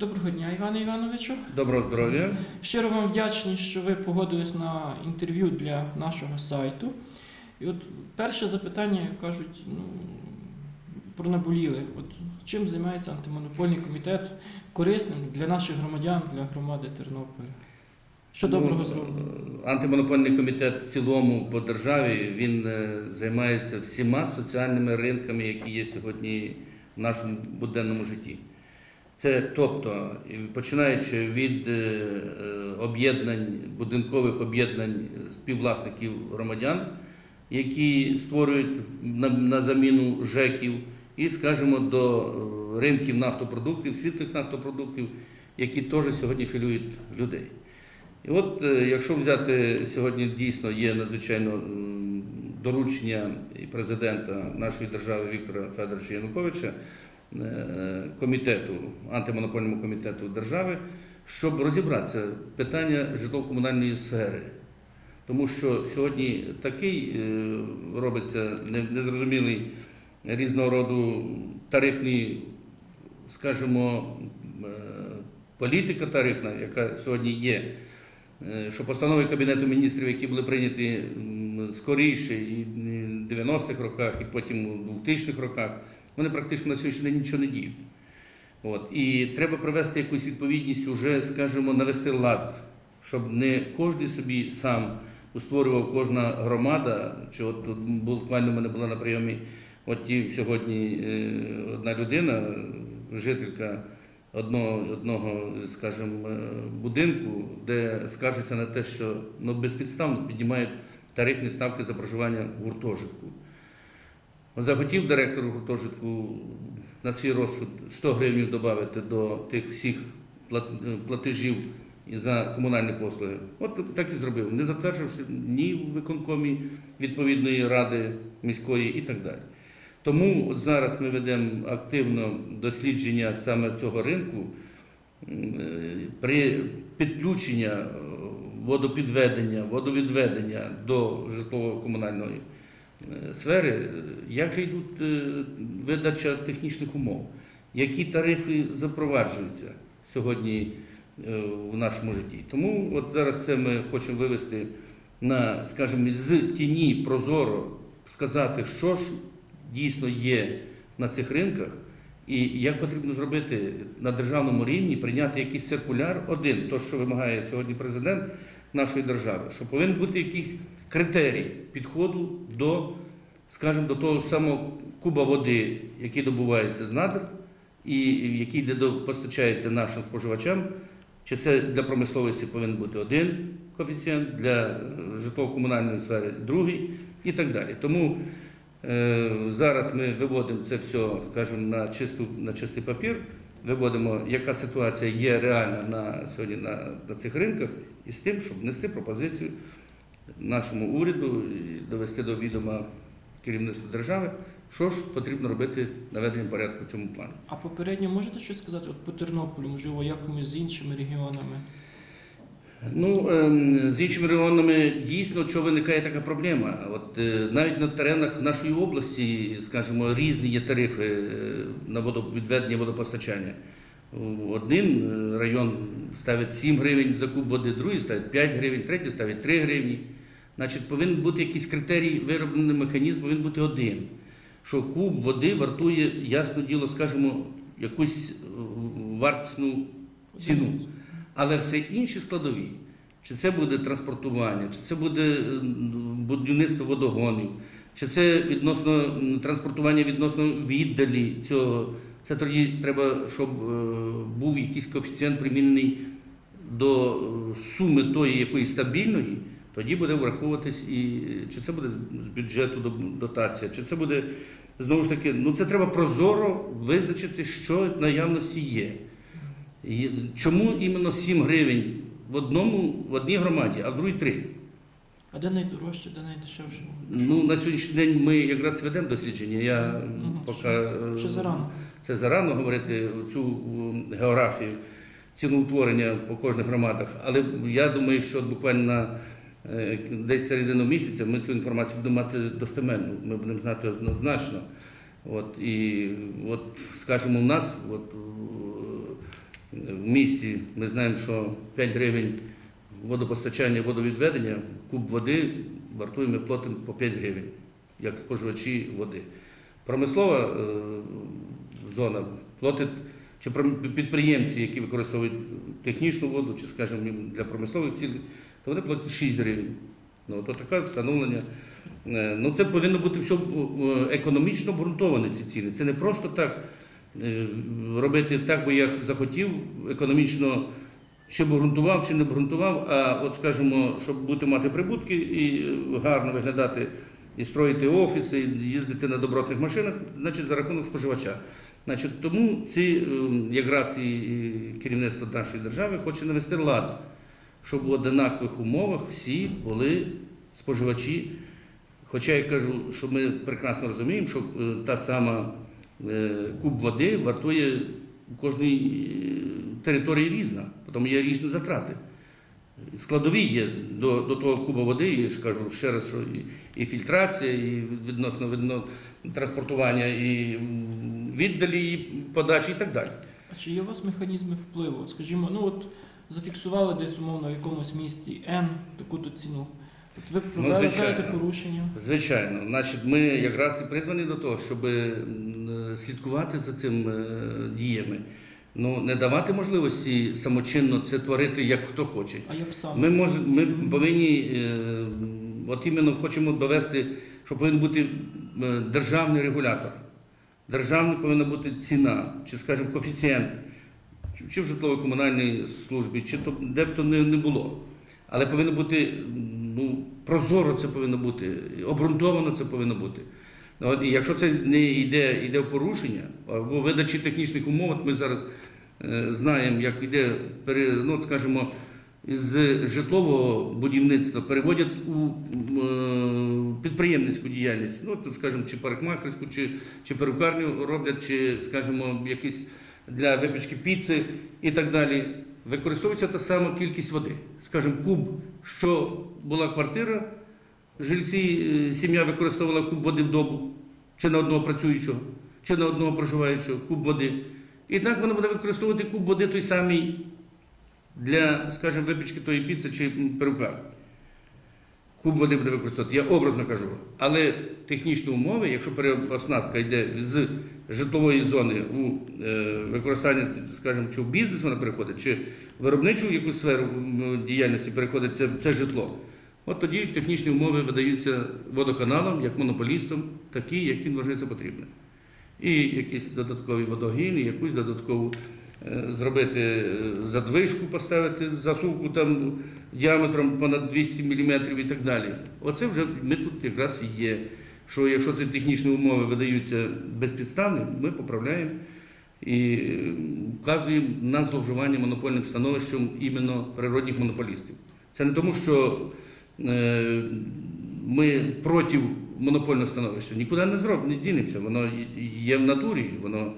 Доброго дня, Іване Івановичу. Доброго здоров'я. Щиро вам вдячні, що ви погодились на інтерв'ю для нашого сайту. І от перше запитання, як кажуть, ну, про наболіле. От чим займається антимонопольний комітет корисним для наших громадян, для громади Тернополя? Що доброго Ну, зроблено? е, Антимонопольний комітет в цілому по державі він е, займається всіма соціальними ринками, які є сьогодні в нашому буденному житті. Це тобто, починаючи від е, е, об'єднань, будинкових об'єднань співвласників громадян, які створюють на, на заміну ЖЕКів, і, скажімо, до е, ринків нафтопродуктів, світлих нафтопродуктів, які теж сьогодні хвилюють людей. І от якщо взяти сьогодні дійсно є надзвичайно доручення президента нашої держави Віктора Федоровича Януковича, комітету, антимонопольному комітету держави, щоб розібратися питання житлово-комунальної сфери. Тому що сьогодні такий е, робиться незрозумілий різного роду тарифні, скажімо, е, політика тарифна, яка сьогодні є. Е, що постанови Кабінету міністрів, які були прийняті скоріше і в 90-х роках, і потім у 2000-х роках, вони практично на сьогоднішній день нічого не діють. От. І треба привести якусь відповідність, уже, скажімо, навести лад, щоб не кожен собі сам створював кожна громада, чи от буквально в мене була на прийомі от ті сьогодні е, одна людина, жителька одного, одного скажімо, е, будинку, де скажеться на те, що ну, безпідставно піднімають тарифні ставки за проживання в гуртожитку. Захотів директор гуртожитку на свій розсуд 100 гривень додати до тих всіх е, платежів за комунальні послуги. От так і зробив. Не затверджувався ні в виконкомі відповідної ради міської і так далі. Тому зараз ми ведемо активно дослідження саме цього ринку е, при підключення е, водопідведення, водовідведення до житлово-комунальної сфери, е, як же йдуть е, видача технічних умов, які тарифи запроваджуються сьогодні е, в нашому житті. Тому от зараз це ми хочемо вивести на, скажімо, з тіні прозоро сказати, що ж дійсно є на цих ринках, і як потрібно зробити на державному рівні, прийняти якийсь циркуляр один, то, що вимагає сьогодні президент нашої держави, що повинен бути якийсь критерій підходу до, скажімо, до того самого куба води, який добувається з надр, і який постачається нашим споживачам. Чи це для промисловості повинен бути один коефіцієнт, для е, житлово-комунальної сфери другий і так далі. Тому Е, Зараз ми виводимо це все, кажемо, на, чисту, на чистий папір, виводимо, яка ситуація є реальна на сьогодні на, на цих ринках, і з тим, щоб внести пропозицію нашому уряду і довести до відома керівництва держави, що ж потрібно робити наведенням порядку в цьому плані. А попередньо можете щось сказати от по Тернополю, можливо, як ми з іншими регіонами? Ну, ем, з іншими регіонами дійсно що виникає така проблема. От е, навіть на теренах нашої області, скажімо, різні є тарифи е, на водовідведення водопостачання. Один е, район ставить 7 гривень за куб води, другий ставить 5 гривень, третій ставить 3 гривні. Значить, повинен бути якийсь критерій, вироблений механізм, повинен бути один. Що куб води вартує, ясно діло, скажімо, якусь е, вартісну ціну. Але все інші складові, чи це буде транспортування, чи це буде е, будівництво водогонів, чи це відносно транспортування відносно віддалі цього, це тоді треба, щоб е, був якийсь коефіцієнт примінений до суми тої якоїсь стабільної, тоді буде враховуватись і чи це буде з- бюджету дотація, чи це буде знову ж таки, ну це треба прозоро визначити, що наявності є. І Чому іменно 7 гривень в одному в одній громаді, а в другій 3? А де найдорожче, де найдешевше? Ну на сьогоднішній день ми якраз ведемо дослідження. Я Мгм. поки Ще- зарано. це зарано говорити цю е, географію ціноутворення по кожних громадах. Але я думаю, що буквально десь середину місяця ми цю інформацію будемо мати достеменну. Ми будемо знати однозначно. От і от, скажімо, у нас, от е, в місті ми знаємо, що 5 гривень водопостачання, водовідведення, куб води вартує, ми платимо по 5 гривень, як споживачі води. Промислова е, зона платить, чи підприємці, які використовують технічну воду, чи, скажімо, для промислових цілей, то вони платять 6 гривень. Ну, то таке встановлення. Е, Ну, це повинно бути все економічно обґрунтоване ці ціни. Це не просто так е, робити так, бо я захотів економічно, чи обґрунтував, чи не обґрунтував, а от скажімо, щоб бути мати прибутки і гарно виглядати, і строїти офіси, і їздити на добротних машинах, значить за рахунок споживача. Значить, тому ці е, якраз і керівництво нашої держави хоче навести лад, щоб в однакових умовах всі були споживачі. Хоча я кажу, що ми прекрасно розуміємо, що е, та сама е, куб води вартує у кожній е, території різна, тому є різні затрати. Складові є до, до того куба води, я ж кажу ще раз, що і, і фільтрація, і відносно, відно, транспортування, і віддалі, і подачі, і так далі. А чи є у вас механізми впливу? Скажімо, ну от зафіксували десь умовно в якомусь місті N таку-то ціну. От ви Ну, порушення? Звичайно, значить, ми якраз і призвані до того, щоб слідкувати за цим е, діями. Ну, не давати можливості самочинно це творити, як хто хоче. А як саме? Ми, мож, ми повинні, е, от іменно хочемо довести, що повинен бути е, державний регулятор. Державна повинна бути ціна, чи, скажімо, коефіцієнт, чи- в житлово-комунальній службі, чи то де б то не, не було. Але повинно бути ну, прозоро це повинно бути, обґрунтовано це повинно бути. От, і якщо це не йде, йде в порушення, або видачі технічних умов, от ми зараз е, знаємо, як йде, ну, скажімо, з житлового будівництва переводять у е, підприємницьку діяльність. Ну, тут, скажімо, чи парикмахерську, чи, чи перукарню роблять, чи, скажімо, якісь для випічки піци і так далі. Використовується та сама кількість води. Скажімо, куб, що була квартира, жильці, е, сім'я використовувала куб води в добу, чи на одного працюючого, чи на одного проживаючого, куб води. І так вона буде використовувати куб води той самий для, скажімо, випічки тої піци чи м, перукарні. Куб води буде використовувати, я образно кажу. Але технічні умови, якщо переоснастка йде з житлової зони у е, використання, скажімо, чи в бізнес вона переходить, чи виробничу якусь сферу діяльності переходить це, це житло. От тоді технічні умови видаються водоканалам, як монополістам, такі, як їм вважається. І якісь додаткові водогіни, якусь додаткову зробити е, задвижку, поставити засувку там діаметром понад 200 мм і так далі. Оце вже ми тут якраз є. Що якщо ці технічні умови видаються безпідставні, ми поправляємо і е, вказуємо на зловживання монопольним становищем іменно природних монополістів. Це не тому, що е, ми проти монопольного становища. Нікуди не зробимо, не дінемося. Воно є- в натурі, воно е,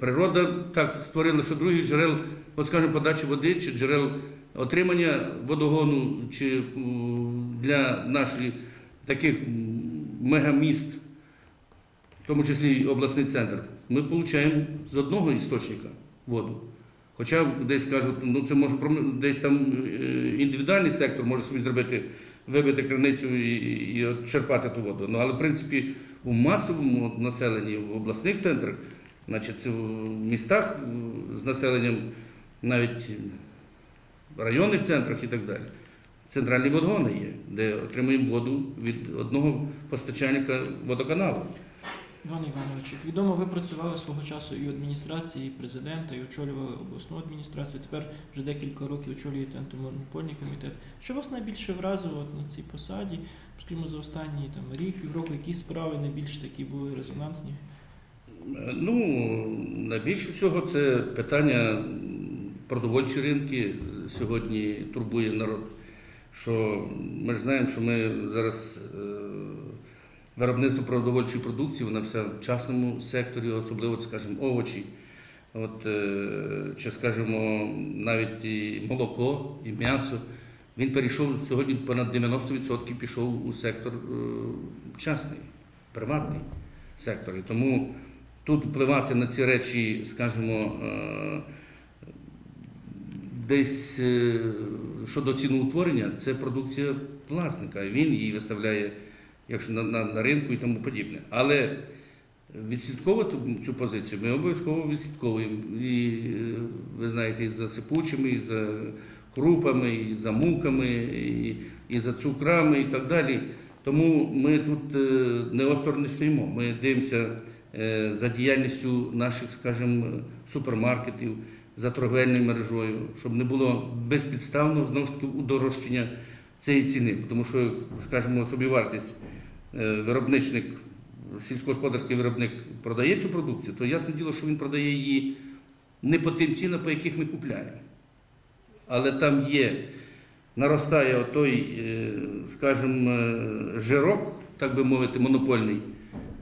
природа так створила, що других джерел, от скажімо, подачі води чи джерел отримання водогону чи для наших таких мегаміст, в тому числі і обласний центр, ми отримуємо з одного істочника воду. Хоча десь кажуть, ну це може десь там е, індивідуальний сектор може собі зробити, вибити криницю і, і, черпати ту воду. Ну але в принципі у масовому населенні в обласних центрах, значить це в містах е, з населенням, навіть в районних центрах і так далі. Центральні водогони є, де отримуємо воду від одного постачальника водоканалу. Іван Іванович, як відомо, ви працювали свого часу і в адміністрації, і президента, і очолювали обласну адміністрацію. Тепер вже декілька років очолюєте антимонопольний комітет. Що вас найбільше вразило на цій посаді? Скажімо, за останні там рік, півроку, які справи найбільш такі були резонансні? Ну, найбільше всього це питання продовольчі ринки сьогодні турбує народ. Що ми ж знаємо, що ми зараз е, виробництво продовольчої продукції, вона вся в частному секторі, особливо, скажімо, овочі. От, е, чи, скажімо, навіть і молоко, і м'ясо. Він перейшов сьогодні понад 90% пішов у сектор е, частний, приватний сектор. І тому тут впливати на ці речі, скажімо, е, десь щодо ціноутворення, це продукція власника. Він її виставляє якщо на, на, на ринку і тому подібне. Але відслідковувати цю позицію ми обов'язково відслідковуємо. І е, ви знаєте, і за сипучими, і за крупами, і за муками, і, і за цукрами, і так далі. Тому ми тут е, не осторонь не стоїмо. Ми дивимося е, за діяльністю наших, скажімо, супермаркетів, за торговельною мережою, щоб не було безпідставного знову ж таки удорожчання цієї ціни. Тому що, скажімо, собівартість виробничник, сільськогосподарський виробник продає цю продукцію, то ясне діло, що він продає її не по тим цінам, по яких ми купляємо. Але там є, наростає отой, е, скажімо, е, жирок, так би мовити, монопольний,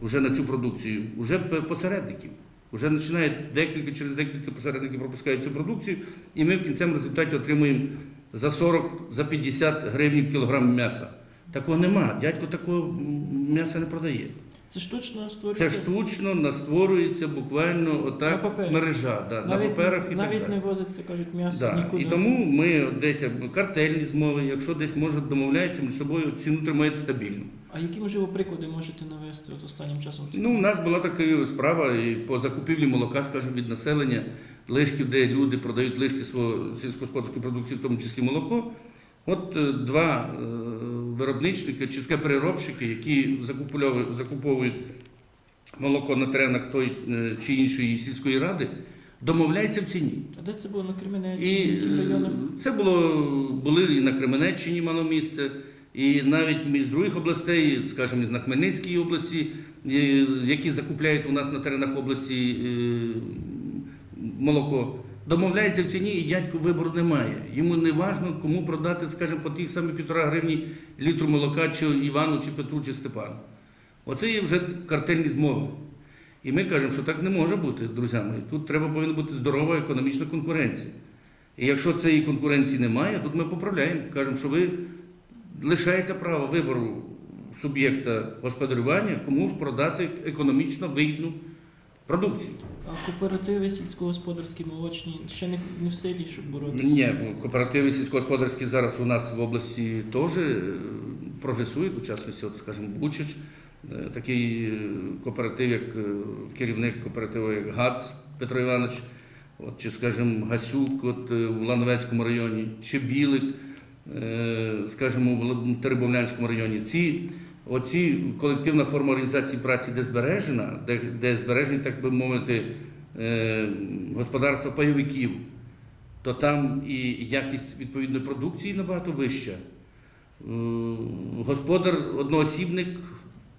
вже на цю продукцію, вже посередників. Вже починає декілька через декілька посередників пропускають цю продукцію, і ми в кінцевому результаті отримуємо за 40, за 50 гривень кілограм м'яса. Такого нема. Дядько такого м'яса не продає. Це штучно створюється? Це штучно настворюється буквально отак папері. мережа, да, на паперах і навіть так не возиться, кажуть, м'ясо Да. нікуди. І тому ми десь картельні змови, якщо десь може домовляються між собою, ціну тримають стабільно. А які можливо приклади можете навести от останнім часом? Ну, у нас була така справа і по закупівлі молока, скажімо, від населення, лишків, де люди продають лишки свого сільськогосподарської продукції, в тому числі молоко. От е, два е, виробничники, чи сказати, переробщики, які закуповують, молоко на теренах той е, чи іншої сільської ради, домовляються в ціні. А де це було на Кременеччині? І е, це було були і на Кременеччині мало місце, і навіть з других областей, скажімо, на Хмельницькій області, які закупляють у нас на теренах області е, молоко. Домовляється в ціні, і дядьку вибору немає. Йому не важно, кому продати, скажімо, по тих самих півтора гривні літру молока, чи Івану, чи Петру, чи Степану. Оце є вже картельні змови. І ми кажемо, що так не може бути, друзі мої. Тут треба повинна бути здорова економічна конкуренція. І якщо цієї конкуренції немає, тут ми поправляємо. Кажемо, що ви лишаєте право вибору суб'єкта господарювання, кому ж продати економічно вигідну продукцію. А кооперативи сільськогосподарські, молочні ще не, не в силі, щоб боротися. Ні, кооперативи сільськогосподарські зараз у нас в області теж е, прогресують, у частності, от, скажімо, Бучич, е, такий е, кооператив, як керівник кооперативу, як ГАЦ Петро Іванович, от, чи, скажімо, Гасюк от, в Лановецькому районі, чи Білик, скажімо, в Теребовлянському районі. Ці Оці колективна форма організації праці, де збережена, де, де збережені, так би мовити, е, господарства пайовиків, то там і якість відповідної продукції набагато вища. Е, Господар, одноосібник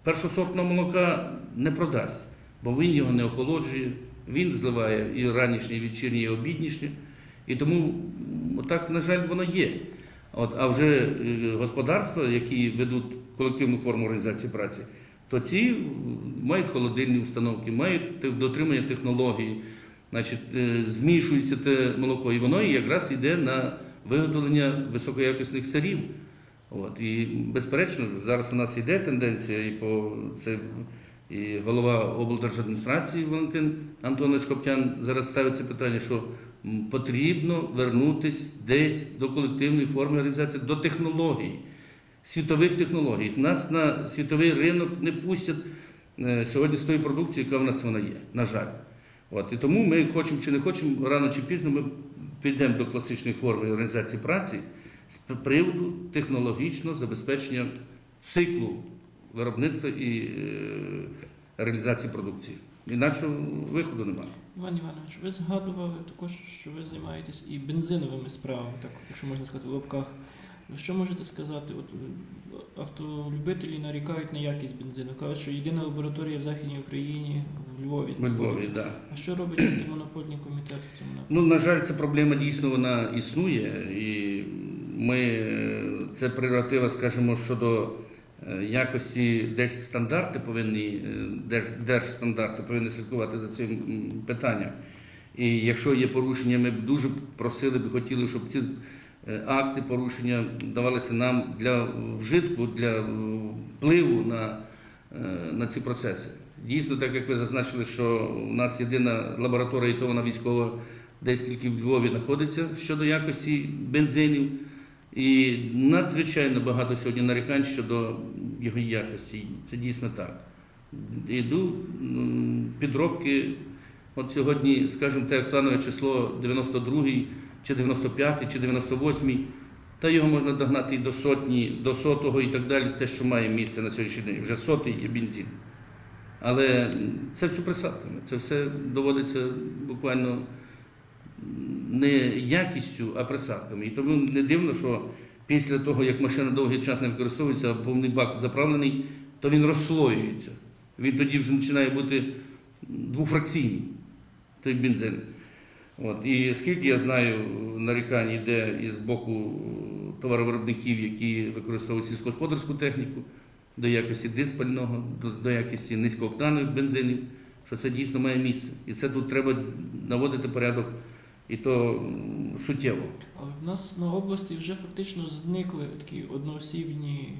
першосортного молока не продасть, бо він його не охолоджує, він зливає і ранішнє, і вечірнє, і обіднішнє. І тому м, так, на жаль, воно є. От, а вже е, господарства, які ведуть колективну форму організації праці, то ці мають холодильні установки, мають дотримання технології, значить, е, змішується те молоко, і воно якраз йде на виготовлення високоякісних сирів. От, і безперечно, зараз у нас йде тенденція, і по це і голова облдержадміністрації Валентин Антонович Коптян зараз ставить це питання, що потрібно вернутись десь до колективної форми організації, до технологій, світових технологій. Нас на світовий ринок не пустять е, сьогодні з тої продукції, яка в нас вона є, на жаль. От, і тому ми хочемо чи не хочемо, рано чи пізно ми підемо до класичної форми організації праці з приводу технологічного забезпечення циклу виробництва і е, реалізації продукції. Іначе виходу немає. Іван Іванович, ви згадували також, що ви займаєтесь і бензиновими справами, так, якщо можна сказати, в лапках. Що можете сказати? От е, автолюбителі нарікають на якість бензину. Кажуть, що єдина лабораторія в Західній Україні в Львові знаходиться. да. А що робить антимонопольний комітет в цьому напрямку? Ну, на жаль, ця проблема дійсно вона існує, і ми е, це прерогатива, скажімо, щодо якості десь стандарти повинні, е, держстандарти повинні слідкувати за цим питанням. І якщо є порушення, ми б дуже просили б хотіли, щоб ці е, акти порушення давалися нам для вжитку, для е, впливу на, е, на ці процеси. Дійсно, так як ви зазначили, що у нас єдина лабораторія, і то вона військово десь тільки в Львові знаходиться щодо якості бензинів. І надзвичайно багато сьогодні нарікань щодо його якості. Це дійсно так. Йду підробки. От сьогодні, скажімо, те октанове число 92 чи 95 чи 98 та його можна догнати і до сотні, до сотого і так далі, те, що має місце на сьогоднішній день. Вже сотий є бензин. Але це все присадками. Це все доводиться буквально не якістю, а присадками. І тому не дивно, що після того, як машина довгий час не використовується, а повний бак заправлений, то він розслоюється. Він тоді вже починає бути двофракційний, той бензин. От. І скільки я знаю, нарікань йде із боку товаровиробників, які використовують сільськогосподарську техніку, до якості диспального, до, до якості низькооктанових бензинів, що це дійсно має місце. І це тут треба наводити порядок, і то суттєво. Але в нас на області вже фактично зникли такі одноосібні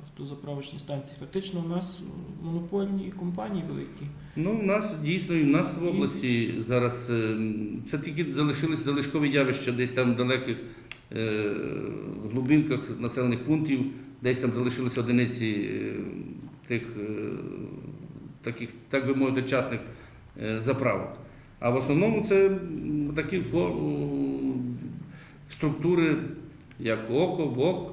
автозаправочні станції. Фактично у нас монопольні компанії великі. Ну, у нас дійсно і в нас в області зараз е, це тільки залишились залишкові явища десь там в далеких е, глибинках населених пунктів, десь там залишилися одиниці е, тих е, таких, так би мовити, частних е, заправок. А в основному це такі структури, як ОКО, ВОК,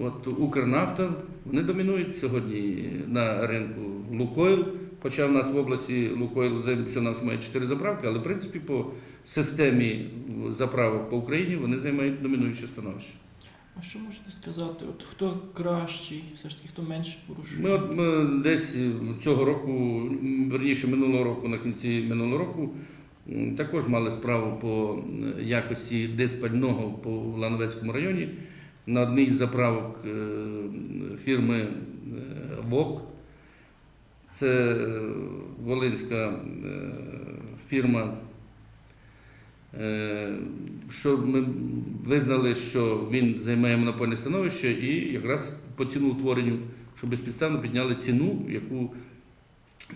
От Укрнафта, вони домінують сьогодні на ринку Лукойл. Хоча в нас в області Лукойл нас має 4 заправки, але в принципі по системі заправок по Україні вони займають домінуюче становище. А що можете сказати? От хто кращий, все ж таки, хто менше порушує? Ми от ми десь цього року, верніше минулого року, на кінці минулого року, також мали справу по е, якості диспального по Лановецькому районі на одній з заправок е, фірми е, ВОК. Це волинська фірма. Що ми визнали, що він займає монопольне становище, і якраз по ціноутворенню, що безпідставно підняли ціну, яку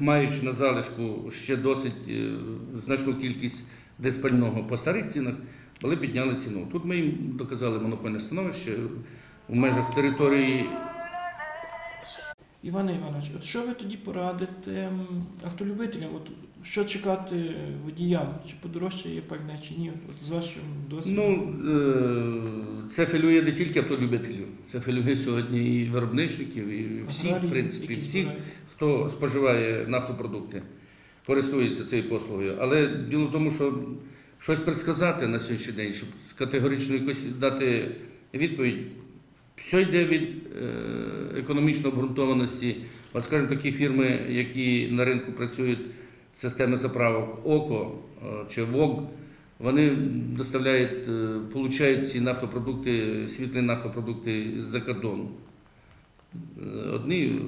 маючи на залишку ще досить е, значну кількість диспального по старих цінах, вони підняли ціну. Тут ми їм доказали монопольне становище в межах території. Іване Іванович, от що ви тоді порадите автолюбителям? От що чекати водіям? Чи подорожчає пальне, чи ні? От з вашим досвідом? Ну, е, це хвилює не тільки автолюбителів, це хвилює сьогодні і виробничників, і всіх, в принципі, всіх, хто споживає нафтопродукти, користується цією послугою. Але діло в тому, що щось предсказати на сьогоднішній день, щоб категорично якось дати відповідь, все йде від е, економічної обґрунтованості. От, скажімо, такі фірми, які на ринку працюють, системи заправок ОКО е, чи ВОГ, вони доставляють, е, получають ці нафтопродукти, світлі нафтопродукти з-за кордону. Одні,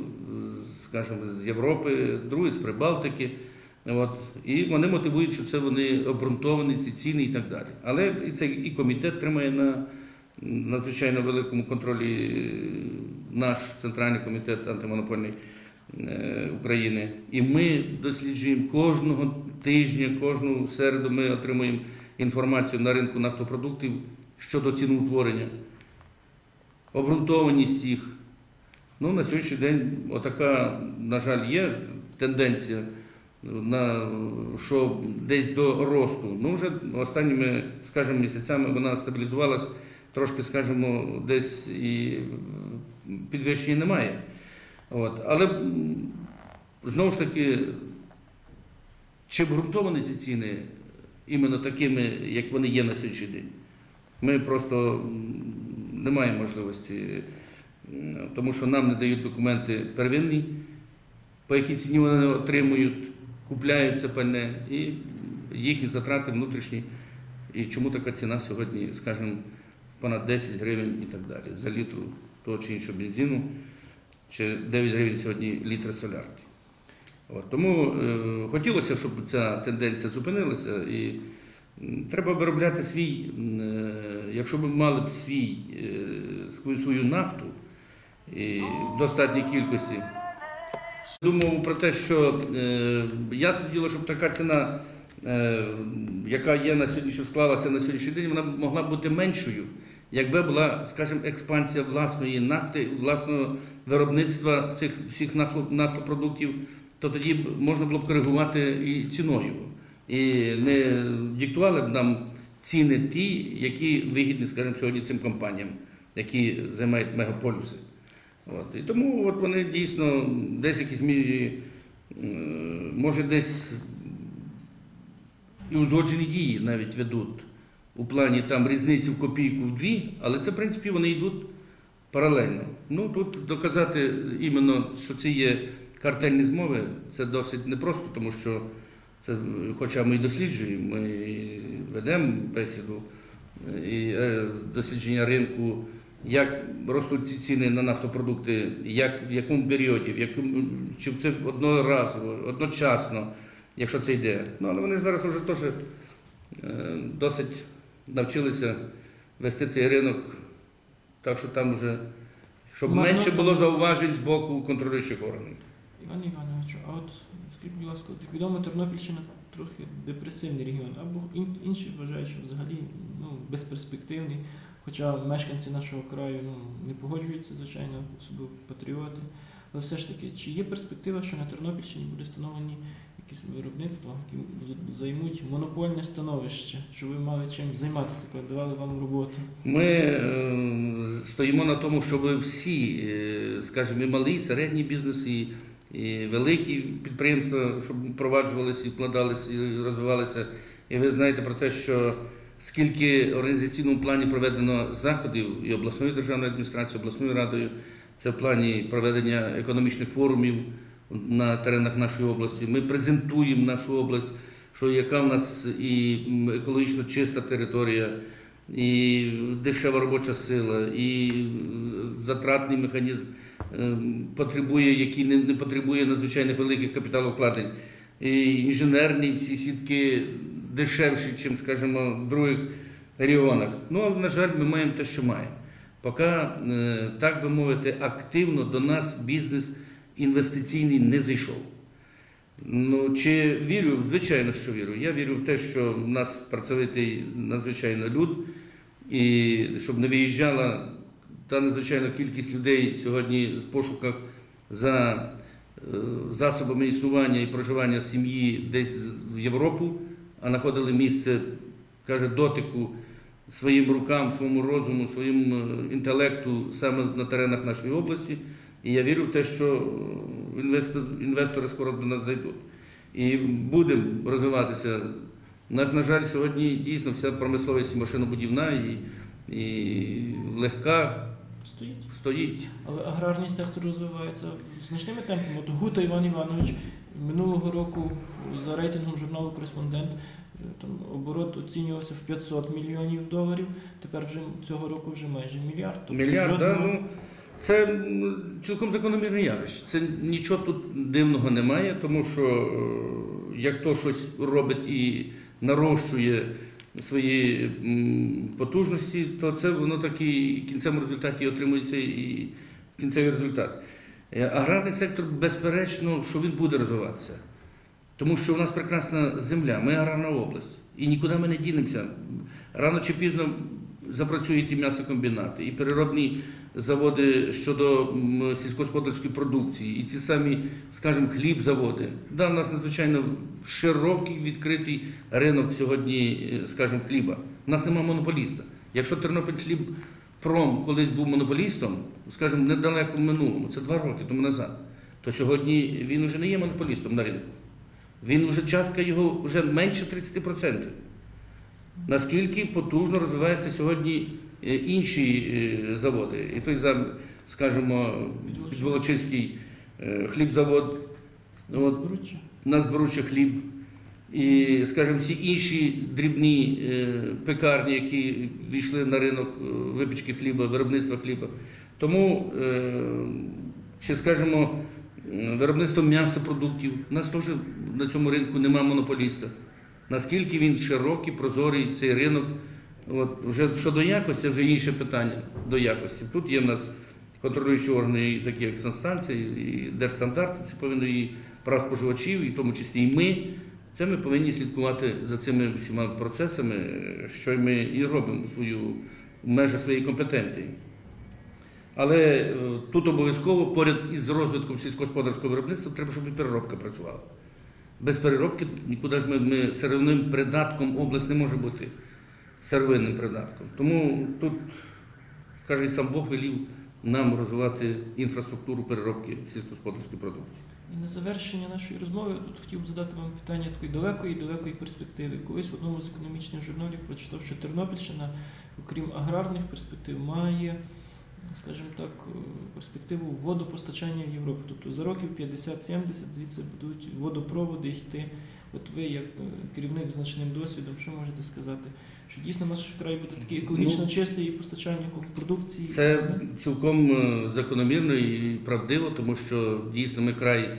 скажімо, з Європи, другі з Прибалтики. От. І вони мотивують, що це вони обґрунтовані, ці ціни і так далі. Але і цей і комітет тримає на надзвичайно великому контролі наш центральний комітет антимонопольний е, України. І ми досліджуємо кожного тижня, кожну середу ми отримуємо інформацію на ринку нафтопродуктів щодо ціноутворення, обґрунтованість їх. Ну, на сьогоднішній день отака, на жаль, є тенденція, на, що десь до росту. Ну, вже останніми, скажімо, місяцями вона стабілізувалась, трошки, скажімо, десь і підвищення немає. От. Але знову ж таки, чи обґрунтовані ці ціни іменно такими, як вони є на сьогоднішній день? Ми просто не маємо можливості, тому що нам не дають документи первинні, по якій ціні вони отримують, купляють це пальне, і їхні затрати внутрішні. І чому така ціна сьогодні, скажімо, понад 10 гривень і так далі за літру того чи іншого бензину, чи 9 гривень сьогодні літр солярки. От, тому е, хотілося, щоб ця тенденція зупинилася. І треба виробляти свій, е, якщо б мали б свій, е, свою нафту і в достатній кількості. Думав про те, що е, ясно діло, щоб така ціна е, яка є на сьогодні, що склалася на сьогоднішній день, вона могла бути меншою, якби була, скажімо, експансія власної нафти, власного виробництва цих всіх нафто- нафтопродуктів, то тоді б можна було б коригувати і ціною. І не диктували б нам ціни ті, які вигідні, скажімо, сьогодні цим компаніям, які займають мегаполюси. От. І тому от вони дійсно десь якісь мірі, е, може десь і узгоджені дії навіть ведуть у плані там різниці в копійку дві, але це, в принципі, вони йдуть паралельно. Ну тут доказати іменно, що це є картельні змови, це досить непросто, тому що це, хоча ми і досліджуємо, ми ведемо бесіду і е, дослідження ринку, як ростуть ці ціни на нафтопродукти, як, в якому періоді, в якому, чи це одноразово, одночасно, якщо це йде. Ну, але вони зараз вже теж е, досить навчилися вести цей ринок, так що там вже, щоб Марно менше було зауважень з боку контролюючих органів. Іван Івановичу, а от скажіть, будь ласка, от, відомо, Тернопільщина трохи депресивний регіон, або інші вважають, що взагалі ну, безперспективний. Хоча мешканці нашого краю ну, не погоджуються, звичайно, особливо патріоти. Але все ж таки, чи є перспектива, що на Тернопільщині буде встановлені якісь виробництва, які займуть монопольне становище, щоб ви мали чим займатися, коли давали вам роботу? Ми е, стоїмо на тому, щоб всі, е, скажімо, і малий, і середній бізнес, і, і великі підприємства, щоб впроваджувалися і вкладалися, і розвивалися. І ви знаєте про те, що скільки в організаційному плані проведено заходів і обласною державною адміністрацією, обласною радою, це в плані проведення економічних форумів на теренах нашої області. Ми презентуємо нашу область, що яка в нас і екологічно чиста територія, і дешева робоча сила, і е, затратний механізм е, потребує, який не, не потребує надзвичайно великих капіталовкладень. І інженерні всі сітки дешевші, ніж, скажімо, в других регіонах. Ну, але, на жаль, ми маємо те, що маємо. Поки, е, так би мовити, активно до нас бізнес інвестиційний не зайшов. Ну, чи вірю? Звичайно, що вірю. Я вірю в те, що в нас працьовитий надзвичайно люд, і щоб не виїжджала та надзвичайна кількість людей сьогодні в пошуках за е, засобами існування і проживання сім'ї десь в Європу, а знаходили місце, каже, дотику своїм рукам, своєму розуму, своїм е, інтелекту саме на теренах нашої області. І я вірю в те, що інвестори скоро до нас зайдуть. І будемо розвиватися. У нас, на жаль, сьогодні дійсно вся промисловість машинобудівна і, і легка Стоїть. стоїть. Але аграрний сектор розвивається значними темпами. От Гута Іван Іванович минулого року за рейтингом журналу Кореспондент там оборот оцінювався в 500 мільйонів доларів. Тепер вже цього року вже майже мільярд. Тобто Мільярд, да, ну, це цілком закономірне явище. Це нічого тут дивного немає, тому що е, як хто щось робить і нарощує свої потужності, то це воно так і в кінцевому результаті отримується і кінцевий результат. Е, Аграрний сектор, безперечно, що він буде розвиватися. Тому що у нас прекрасна земля, ми аграрна область. І нікуди ми не дінемося. Рано чи пізно запрацюють і м'ясокомбінати, і переробні заводи щодо сільськогосподарської продукції, і ці самі, скажімо, хлібзаводи. Да, у нас надзвичайно широкий відкритий ринок сьогодні, е, скажімо, хліба. У нас немає монополіста. Якщо Тернопіль хлібпром колись був монополістом, скажімо, в недалеко минулому, це два роки тому назад, то сьогодні він вже не є монополістом на ринку. Він вже частка його вже менше 30%. Наскільки потужно розвиваються сьогодні е, інші е, заводи. І той скажімо, підволочиський е, хлібзавод, от, Збруччя. на зборуче хліб. І, скажімо, всі інші дрібні пекарні, які війшли на ринок випічки хліба, виробництва хліба. Тому, ще скажімо, виробництво м'ясопродуктів. У нас теж на цьому ринку немає монополіста. Наскільки він широкий, прозорий цей ринок. От, вже щодо якості, вже інше питання до якості. Тут є в нас контролюючі органи, такі як санстанції, і держстандарти, це повинно і прав споживачів, і в тому числі і ми Це ми повинні слідкувати за цими всіма процесами, що ми і робимо свою в межах своєї компетенції. Але е, тут обов'язково поряд із розвитком сільськогосподарського виробництва треба, щоб і переробка працювала. Без переробки нікуди ж ми, ми сировинним придатком область не може бути сировинним придатком. Тому тут, каже, сам Бог велів нам розвивати інфраструктуру переробки сільськогосподарської продукції. І на завершення нашої розмови тут хотів би задати вам питання такої далекої далекої перспективи. Колись в одному з економічних журналів прочитав, що Тернопільщина, окрім аграрних перспектив, має, скажімо так, е, перспективу водопостачання в Європу. Тобто за років 50-70 звідси будуть водопроводи йти. От ви, як е, керівник з значним досвідом, що можете сказати? Що дійсно наш край буде такий екологічно Ну, чистий і постачальником продукції? Це цілком е, закономірно і правдиво, тому що дійсно ми край,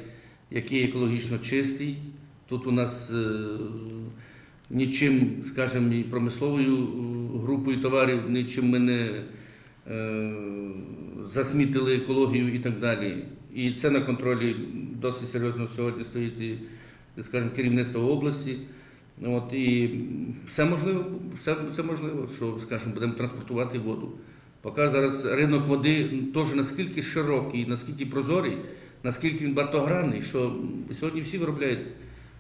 який екологічно чистий. Тут у нас нічим, скажімо, і промисловою групою товарів, нічим ми не засмітили екологію і так далі. І це на контролі досить серйозно сьогодні стоїть і, скажімо, керівництво області. От, і все можливо, все, все можливо, що, скажімо, будемо транспортувати воду. Поки зараз ринок води теж наскільки широкий, наскільки прозорий, наскільки він багатогранний, що сьогодні всі виробляють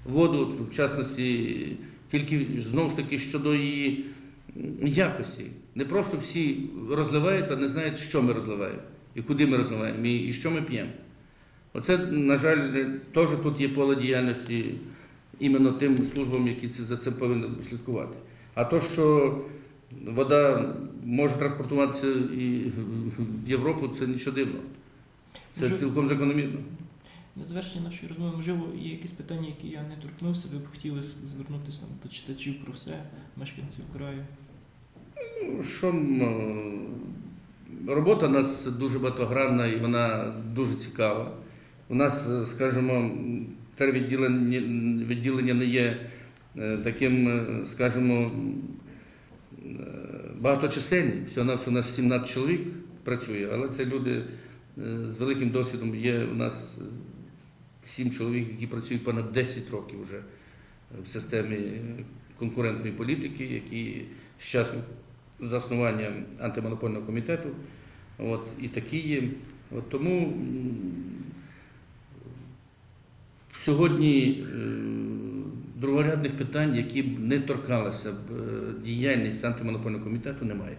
воду, в частності, тільки знову ж таки щодо її якості. Не просто всі розливають, а не знають, що ми розливаємо, і куди ми розливаємо, і, що ми п'ємо. Оце, на жаль, теж тут є поле діяльності іменно тим службам, які за це повинні слідкувати. А то, що вода може транспортуватися і в Європу, це нічого дивного. Це цілком закономірно. На завершення нашої розмови, можливо, є якісь питання, які я не торкнувся, ви б хотіли звернутися там, до читачів про все, мешканців краю. Що робота у нас дуже багатогранна і вона дуже цікава. У нас, е, скажімо, м, те відділення, не є е, таким, е, скажімо, багаточисельним. Всього у нас 17 чоловік працює, але це люди з великим досвідом. Є у нас 7 чоловік, які працюють понад 10 років вже в системі конкурентної політики, які з часу заснування антимонопольного комітету. От, і такі є. От, тому сьогодні е, другорядних питань, які б не торкалися б е, діяльність антимонопольного комітету, немає.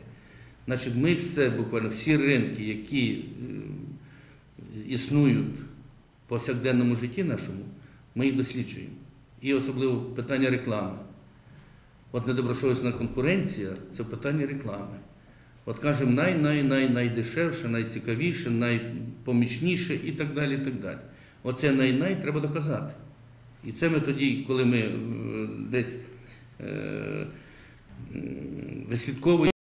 Значить, ми все, буквально всі ринки, які е, існують в повсякденному житті нашому, ми їх досліджуємо. І особливо питання реклами. От недобросовісна конкуренція це питання реклами. От кажемо, най-най-най найдешевше, найцікавіше, найпомічніше і так далі. так далі. Оце най-най треба доказати. І це ми тоді, коли ми е, десь е, вислідковуємо.